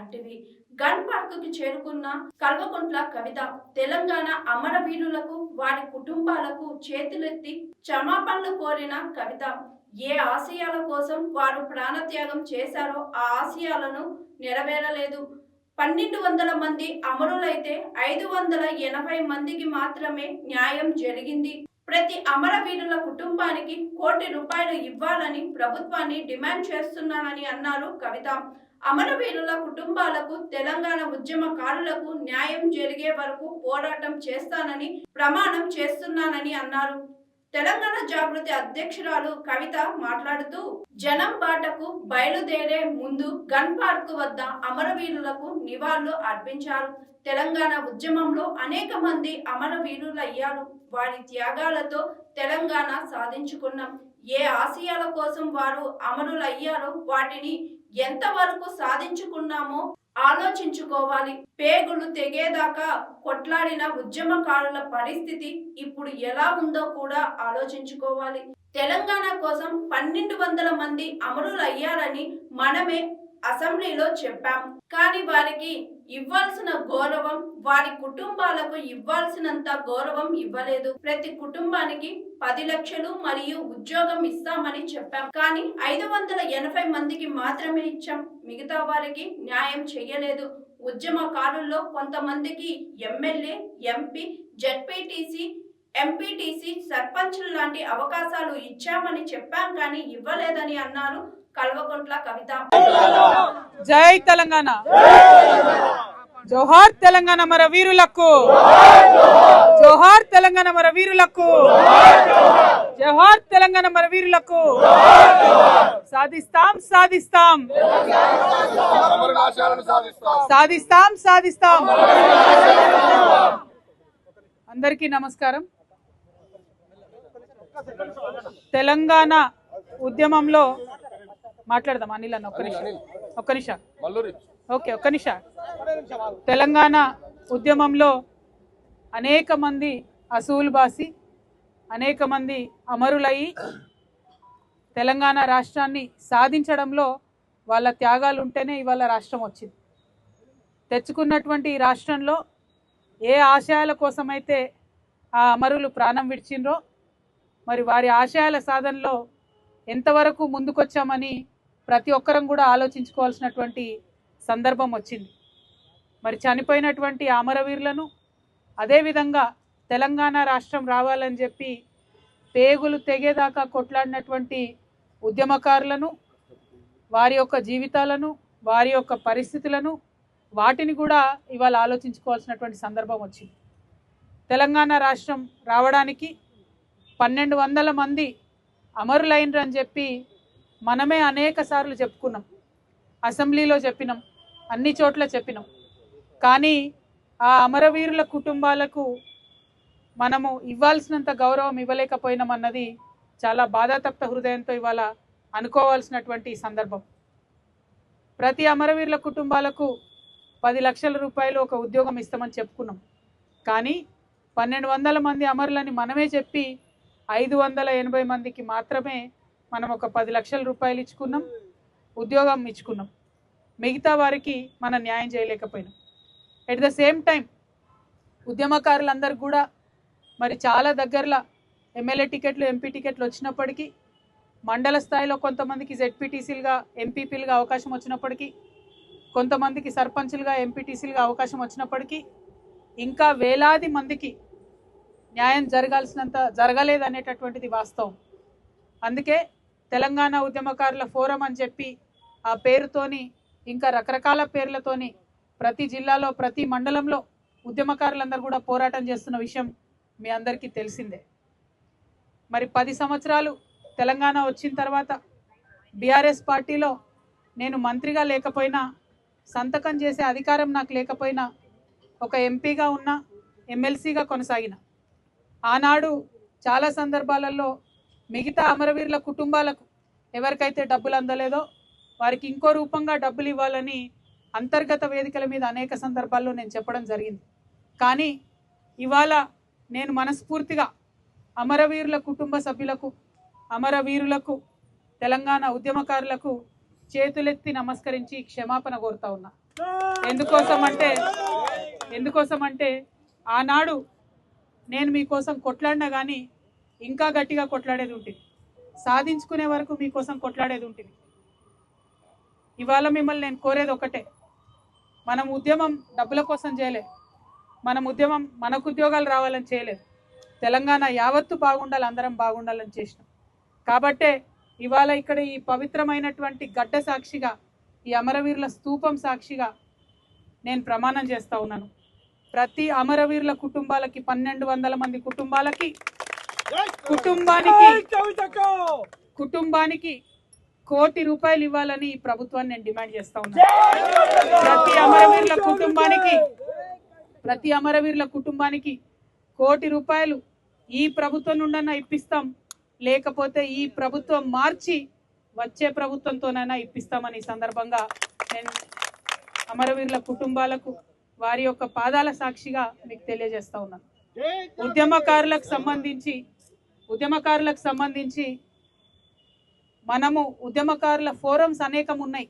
లాంటివి. గన్ పార్క్కి చేరుకున్న కల్వకుంట్ల కవిత తెలంగాణ అమరవీరులకు వారి కుటుంబాలకు చేతులెత్తి క్షమాపణలు కోరిన కవిత ఏ ఆశయాల కోసం వారు ప్రాణత్యాగం చేశారో ఆ ఆశయాలను నెరవేరలేదు. పన్నెండు వందల మంది అమరులైతే ఐదు వందల ఎనభై మందికి మాత్రమే న్యాయం జరిగింది. ప్రతి అమరవీరుల కుటుంబానికి కోటి రూపాయలు ఇవ్వాలని ప్రభుత్వాన్ని డిమాండ్ చేస్తున్నానని అన్నారు కవిత. అమరవీరుల కుటుంబాలకు తెలంగాణ ఉద్యమకారులకు న్యాయం జరిగే వరకు పోరాటం చేస్తానని ప్రమాణం చేస్తున్నానని అన్నారు. తెలంగాణ జాగృతి అధ్యక్షురాలు కవిత మాట్లాడుతూ జనం బాటకు బయలుదేరే ముందు గన్ పార్క్ వద్ద అమరవీరులకు నివాళులు అర్పించారు. తెలంగాణ ఉద్యమంలో అనేక మంది అమరవీరులయ్యారు. వారి త్యాగాలతో తెలంగాణ సాధించుకున్నాం. ఏ ఆశయాల కోసం వారు అమరులయ్యారో వాటిని ఎంతవరకు సాధించుకున్నామో ఆలోచించుకోవాలి. పేగులు తెగేదాకా కొట్లాడిన ఉద్యమకారుల పరిస్థితి ఇప్పుడు ఎలా ఉందో కూడా ఆలోచించుకోవాలి. తెలంగాణ కోసం పన్నెండు వందల మంది అమరులయ్యారని మనమే అసెంబ్లీలో చెప్పాం కానీ వారికి ఇవ్వాల్సిన గౌరవం వారి కుటుంబాలకు ఇవ్వాల్సినంత గౌరవం ఇవ్వలేదు. ప్రతి కుటుంబానికి పది లక్షలు మరియు ఉద్యోగం ఇస్తామని చెప్పాం. కానీ ఐదు వందల ఎనభై మందికి మాత్రమే ఇచ్చాం. మిగతా వారికి న్యాయం చేయలేదు ఉద్యమకారుల్లో కొంతమందికి ఎమ్మెల్యే ఎంపీ జడ్పీటీసీ ఎంపీటీసీ సర్పంచులు లాంటి అవకాశాలు ఇచ్చామని చెప్పాం కానీ ఇవ్వలేదని అన్నారు కల్వకుంట్ల కవిత. జై తెలంగాణ. జోహార్ తెలంగాణ మన వీరులకు. జోహార్ తెలంగాణ మన వీరులకు. జోహార్ తెలంగాణ మన వీరులకు. సాధిస్తాం సాధిస్తాం సాధిస్తాం. సాధిస్తాం సాధిస్తాం. అందరికీ నమస్కారం. తెలంగాణ ఉద్యమంలో మాట్లాడదాం అనిల్ అన్న ఒక్క నిమిషం. ఒక్క నిమిషం. ఓకే ఒక్క నిమిషం. తెలంగాణ ఉద్యమంలో అనేక మంది అసూలు బాసి అనేక మంది అమరులయ్యి తెలంగాణ రాష్ట్రాన్ని సాధించడంలో వాళ్ళ త్యాగాలు ఉంటేనే ఇవాళ రాష్ట్రం వచ్చింది. తెచ్చుకున్నటువంటి ఈ రాష్ట్రంలో ఏ ఆశయాల కోసమైతే ఆ అమరులు ప్రాణం విడిచిండ్రో మరి వారి ఆశయాల సాధనలో ఎంతవరకు ముందుకొచ్చామని ప్రతి ఒక్కరం కూడా ఆలోచించుకోవాల్సినటువంటి సందర్భం వచ్చింది. మరి చనిపోయినటువంటి అమరవీరులను అదేవిధంగా తెలంగాణ రాష్ట్రం రావాలని చెప్పి పేగులు తెగేదాకా కొట్లాడినటువంటి ఉద్యమకారులను వారి యొక్క జీవితాలను వారి యొక్క పరిస్థితులను వాటిని కూడా ఇవాళ ఆలోచించుకోవాల్సినటువంటి సందర్భం వచ్చింది. తెలంగాణ రాష్ట్రం రావడానికి పన్నెండు వందల మంది అమరులైనరని చెప్పి మనమే అనేక సార్లు చెప్పుకున్నాం. అసెంబ్లీలో చెప్పినాం. అన్ని చోట్ల చెప్పినాం. కానీ ఆ అమరవీరుల కుటుంబాలకు మనము ఇవ్వాల్సినంత గౌరవం ఇవ్వలేకపోయినామన్నది చాలా బాధాతప్త హృదయంతో ఇవాళ అనుకోవాల్సినటువంటి సందర్భం. ప్రతి అమరవీరుల కుటుంబాలకు పది లక్షల రూపాయలు ఒక ఉద్యోగం ఇస్తామని చెప్పుకున్నాం. కానీ పన్నెండు వందల మంది అమరులని మనమే చెప్పి ఐదు వందల ఎనభై మందికి మాత్రమే మనం ఒక పది లక్షల రూపాయలు ఇచ్చుకున్నాం ఉద్యోగం ఇచ్చుకున్నాం. మిగతా వారికి మనం న్యాయం చేయలేకపోయినాం. ఎట్ ద సేమ్ టైం ఉద్యమకారులందరూ కూడా మరి చాలా దగ్గరలో ఎమ్మెల్యే టికెట్లు ఎంపీ టికెట్లు వచ్చినప్పటికీ మండల స్థాయిలో కొంతమందికి జెడ్పీటీసీలుగా ఎంపీపీలుగా అవకాశం వచ్చినప్పటికీ కొంతమందికి సర్పంచులుగా ఎంపీటీసీలుగా అవకాశం వచ్చినప్పటికీ ఇంకా వేలాది మందికి న్యాయం జరగాల్సినంత జరగలేదనేటటువంటిది వాస్తవం. అందుకే తెలంగాణ ఉద్యమకారుల ఫోరం అని చెప్పి ఆ పేరుతోని ఇంకా రకరకాల పేర్లతోని ప్రతి జిల్లాలో ప్రతి మండలంలో ఉద్యమకారులందరూ కూడా పోరాటం చేస్తున్న విషయం మీ అందరికీ తెలిసిందే. మరి పది సంవత్సరాలు తెలంగాణ వచ్చిన తర్వాత బీఆర్ఎస్ పార్టీలో నేను మంత్రిగా లేకపోయినా సంతకం చేసే అధికారం నాకు లేకపోయినా ఒక ఎంపీగా ఉన్న ఎమ్మెల్సీగా కొనసాగిన. ఆనాడు చాలా సందర్భాలలో మిగతా అమరవీరుల కుటుంబాలకు ఎవరికైతే డబ్బులు అందలేదో వారికి ఇంకో రూపంగా డబ్బులు ఇవ్వాలని అంతర్గత వేదికల మీద అనేక సందర్భాల్లో నేను చెప్పడం జరిగింది. కానీ ఇవాళ నేను మనస్ఫూర్తిగా అమరవీరుల కుటుంబ సభ్యులకు అమరవీరులకు తెలంగాణ ఉద్యమకారులకు చేతులెత్తి నమస్కరించి క్షమాపణ కోరుతా ఉన్నా. ఎందుకోసం అంటే ఎందుకోసం అంటే ఆనాడు నేను మీకోసం కొట్లాడినా కానీ ఇంకా గట్టిగా కొట్లాడేది ఉంటుంది. సాధించుకునే వరకు మీకోసం కొట్లాడేది ఉంటుంది. ఇవాళ మిమ్మల్ని నేను కోరేది ఒకటే. మనం ఉద్యమం డబ్బుల కోసం చేయలేదు మనం ఉద్యమం మనకు ఉద్యోగాలు రావాలని చేయలేదు. తెలంగాణ యావత్తు బాగుండాలి అందరం బాగుండాలని చేసినాం. కాబట్టే ఇవాళ ఇక్కడ ఈ పవిత్రమైనటువంటి గడ్డ సాక్షిగా ఈ అమరవీరుల స్తూపం సాక్షిగా నేను ప్రమాణం చేస్తా ఉన్నాను. ప్రతి అమరవీరుల కుటుంబాలకి పన్నెండు వందల మంది కుటుంబాలకి కుటుంబానికి కుటుంబానికి కోటి రూపాయలు ఇవ్వాలని ఈ ప్రభుత్వాన్ని నేను డిమాండ్ చేస్తా ఉన్నాను ప్రతి అమరవీరుల కుటుంబానికి ప్రతి అమరవీరుల కుటుంబానికి కోటి రూపాయలు ఈ ప్రభుత్వం నుండన్నా ఇప్పిస్తాం. లేకపోతే ఈ ప్రభుత్వం మార్చి వచ్చే ప్రభుత్వంతోనైనా ఇప్పిస్తామని ఈ సందర్భంగా నేను అమరవీరుల కుటుంబాలకు వారి యొక్క పాదాల సాక్షిగా మీకు తెలియజేస్తా ఉన్నాను ఉద్యమకారులకు సంబంధించి ఉద్యమకారులకు సంబంధించి మనము ఉద్యమకారుల ఫోరమ్స్ అనేకం ఉన్నాయి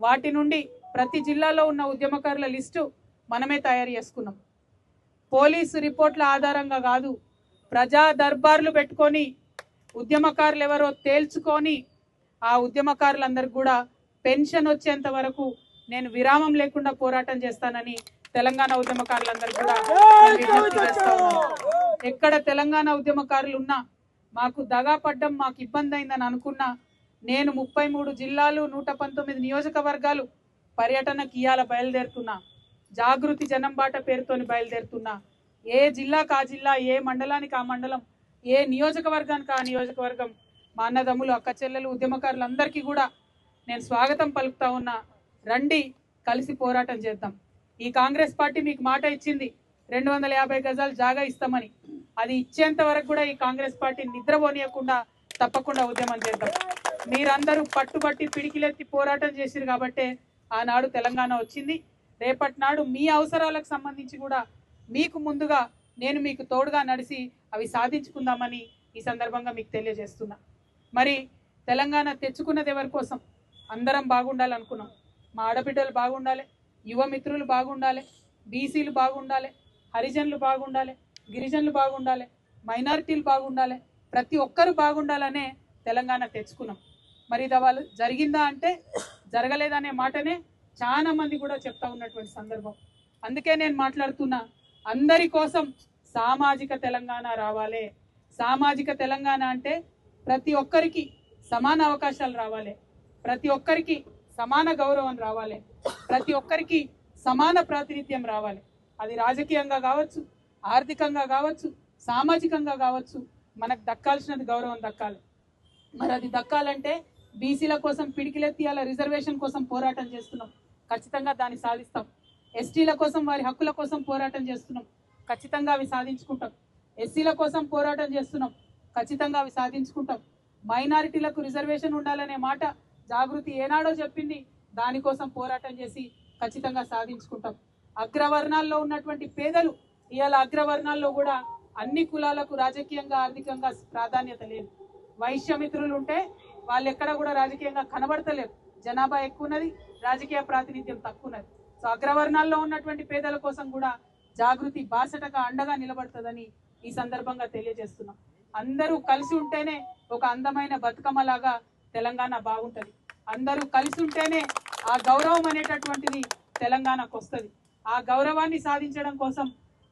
వాటి నుండి ప్రతి జిల్లాలో ఉన్న ఉద్యమకారుల లిస్టు మనమే తయారు చేసుకున్నాం. పోలీసు రిపోర్ట్ల ఆధారంగా కాదు ప్రజా దర్బార్లు పెట్టుకొని ఉద్యమకారులు ఎవరో తేల్చుకొని ఆ ఉద్యమకారులందరికీ కూడా పెన్షన్ వచ్చేంత వరకు నేను విరామం లేకుండా పోరాటం చేస్తానని తెలంగాణ ఉద్యమకారులందరికీ కూడా ఎక్కడ తెలంగాణ ఉద్యమకారులు ఉన్నా మాకు దగా పడ్డం మాకు ఇబ్బంది అయిందని అనుకున్నా నేను ముప్పై మూడు జిల్లాలు నూట పంతొమ్మిది నియోజకవర్గాలు పర్యటనకి ఇయాల బయలుదేరుతున్నా. జాగృతి జనంబాట పేరుతోని బయలుదేరుతున్నా. ఏ జిల్లాకు ఆ జిల్లా ఏ మండలానికి ఆ మండలం ఏ నియోజకవర్గానికి ఆ నియోజకవర్గం మా అన్నదమ్ములు అక్క చెల్లెలు ఉద్యమకారులందరికీ కూడా నేను స్వాగతం పలుకుతా ఉన్నా. రండి కలిసి పోరాటం చేద్దాం. ఈ కాంగ్రెస్ పార్టీ మీకు మాట ఇచ్చింది. రెండు వందల యాభై గజాలు జాగా ఇస్తామని. అది ఇచ్చేంత వరకు కూడా ఈ కాంగ్రెస్ పార్టీ నిద్రపోనీయకుండా తప్పకుండా ఉద్యమం చేద్దాం. మీరందరూ పట్టుబట్టి పిడికిలెత్తి పోరాటం చేసిరు కాబట్టే ఆనాడు తెలంగాణ వచ్చింది. రేపటి నాడు మీ అవసరాలకు సంబంధించి కూడా మీకు ముందుగా నేను మీకు తోడుగా నడిచి అవి సాధించుకుందామని ఈ సందర్భంగా మీకు తెలియజేస్తున్నా. మరి తెలంగాణ తెచ్చుకున్నది ఎవరి కోసం? అందరం బాగుండాలనుకున్నాం. మా ఆడబిడ్డలు బాగుండాలి యువ మిత్రులు బాగుండాలి బీసీలు బాగుండాలి హరిజనులు బాగుండాలి గిరిజనులు బాగుండాలి మైనారిటీలు బాగుండాలి ప్రతి ఒక్కరు బాగుండాలనే తెలంగాణ తెచ్చుకున్నాం. మరి ఇది వాళ్ళు జరిగిందా అంటే జరగలేదనే మాటనే చాలా మంది కూడా చెప్తా ఉన్నటువంటి సందర్భం. అందుకే నేను మాట్లాడుతున్నా అందరి కోసం సామాజిక తెలంగాణ రావాలి. సామాజిక తెలంగాణ అంటే ప్రతి ఒక్కరికి సమాన అవకాశాలు రావాలి. ప్రతి ఒక్కరికి సమాన గౌరవం రావాలి. ప్రతి ఒక్కరికి సమాన ప్రాతినిధ్యం రావాలి. అది రాజకీయంగా కావచ్చు ఆర్థికంగా కావచ్చు సామాజికంగా కావచ్చు మనకు దక్కాల్సినది గౌరవం దక్కాలి. మరి అది దక్కాలంటే బీసీల కోసం పిడికిలెత్తి అలా రిజర్వేషన్ కోసం పోరాటం చేస్తున్నాం. ఖచ్చితంగా దాన్ని సాధిస్తాం. ఎస్టీల కోసం వారి హక్కుల కోసం పోరాటం చేస్తున్నాం. ఖచ్చితంగా అవి సాధించుకుంటాం. ఎస్సీల కోసం పోరాటం చేస్తున్నాం. ఖచ్చితంగా అవి సాధించుకుంటాం. మైనారిటీలకు రిజర్వేషన్ ఉండాలనే మాట జాగృతి ఏనాడో చెప్పింది. దానికోసం పోరాటం చేసి ఖచ్చితంగా సాధించుకుంటాం. అగ్రవర్ణాల్లో ఉన్నటువంటి పేదలు ఇవాళ అగ్రవర్ణాల్లో కూడా అన్ని కులాలకు రాజకీయంగా ఆర్థికంగా ప్రాధాన్యత లేదు. వైశ్యమిత్రులు ఉంటే వాళ్ళు ఎక్కడ కూడా రాజకీయంగా కనబడతలేరు. జనాభా ఎక్కువ ఉన్నది రాజకీయ ప్రాతినిధ్యం తక్కువ ఉన్నది సో అగ్రవర్ణాల్లో ఉన్నటువంటి పేదల కోసం కూడా జాగృతి బాసటగా అండగా నిలబడుతుందని ఈ సందర్భంగా తెలియజేస్తున్నాం. అందరూ కలిసి ఉంటేనే ఒక అందమైన బతుకమ్మ లాగా తెలంగాణ బాగుంటది. అందరూ కలిసి ఉంటేనే ఆ గౌరవం అనేటటువంటిది తెలంగాణకు వస్తుంది. ఆ గౌరవాన్ని సాధించడం కోసం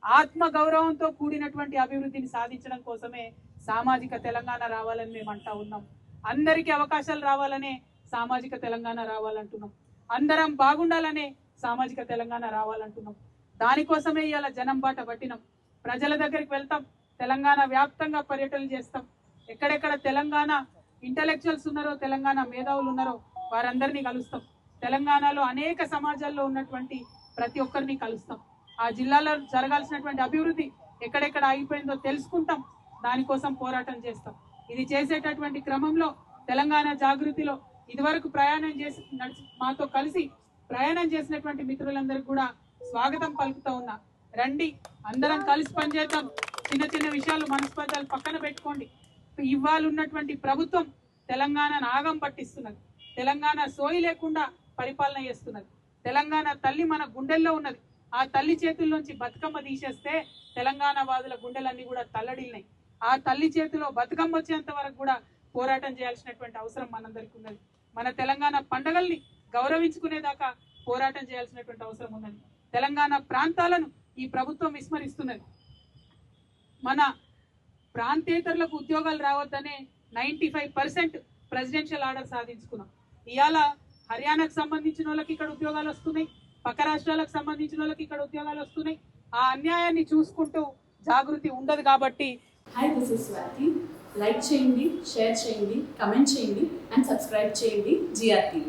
ఆత్మ గౌరవంతో కూడినటువంటి అభివృద్ధిని సాధించడం కోసమే సామాజిక తెలంగాణ రావాలని మేము అంటా ఉన్నాం. అందరికీ అవకాశాలు రావాలనే సామాజిక తెలంగాణ రావాలంటున్నాం. అందరం బాగుండాలనే సామాజిక తెలంగాణ రావాలంటున్నాం. దానికోసమే ఇవాళ జనం బాట పట్టినాం. ప్రజల దగ్గరికి వెళ్తాం. తెలంగాణ వ్యాప్తంగా పర్యటనలు చేస్తాం. ఎక్కడెక్కడ తెలంగాణ ఇంటలెక్చువల్స్ ఉన్నారో తెలంగాణ మేధావులు ఉన్నారో వారందరినీ కలుస్తాం. తెలంగాణలో అనేక సమాజాల్లో ఉన్నటువంటి ప్రతి ఒక్కరిని కలుస్తాం. ఆ జిల్లాలో జరగాల్సినటువంటి అభివృద్ధి ఎక్కడెక్కడ ఆగిపోయిందో తెలుసుకుంటాం. దానికోసం పోరాటం చేస్తాం. ఇది చేసేటటువంటి క్రమంలో తెలంగాణ జాగృతిలో ఇదివరకు ప్రయాణం చేసి నడిచి మాతో కలిసి ప్రయాణం చేసినటువంటి మిత్రులందరికీ కూడా స్వాగతం పలుకుతా ఉన్నా. రండి అందరం కలిసి పనిచేద్దాం. చిన్న చిన్న విషయాలు మనస్పర్ధాలు పక్కన పెట్టుకోండి. ఇవాళ ఉన్నటువంటి ప్రభుత్వం తెలంగాణను ఆగం పట్టిస్తున్నది. తెలంగాణ సోయి లేకుండా పరిపాలన చేస్తున్నది. తెలంగాణ తల్లి మన గుండెల్లో ఉన్నది. ఆ తల్లి చేతుల్లోంచి బతుకమ్మ తీసేస్తే తెలంగాణ వాదుల గుండెలన్నీ కూడా తల్లడిల్లినాయి ఆ తల్లి చేతిలో బతుకమ్మ వచ్చేంత వరకు కూడా పోరాటం చేయాల్సినటువంటి అవసరం మనందరికీ ఉన్నది. మన తెలంగాణ పండగల్ని గౌరవించుకునేదాకా పోరాటం చేయాల్సినటువంటి అవసరం ఉన్నది. తెలంగాణ ప్రాంతాలను ఈ ప్రభుత్వం విస్మరిస్తున్నది. మన ప్రాంతేతరులకు ఉద్యోగాలు రావద్దనే ninety five percent presidential order సాధించుకున్నాం. ఇవాళ హర్యానాకు సంబంధించిన వాళ్ళకి ఇక్కడ ఉద్యోగాలు వస్తున్నాయి. పక్క రాష్ట్రాలకు సంబంధించిన వాళ్ళకి ఇక్కడ ఉద్యోగాలు వస్తున్నాయి. ఆ అన్యాయాన్ని చూసుకుంటూ జాగృతి ఉండదు కాబట్టి hi this is Swathi like చేయండి షేర్ చేయండి కమెంట్ చేయండి అండ్ సబ్స్క్రైబ్ చేయండి జిఆర్టీ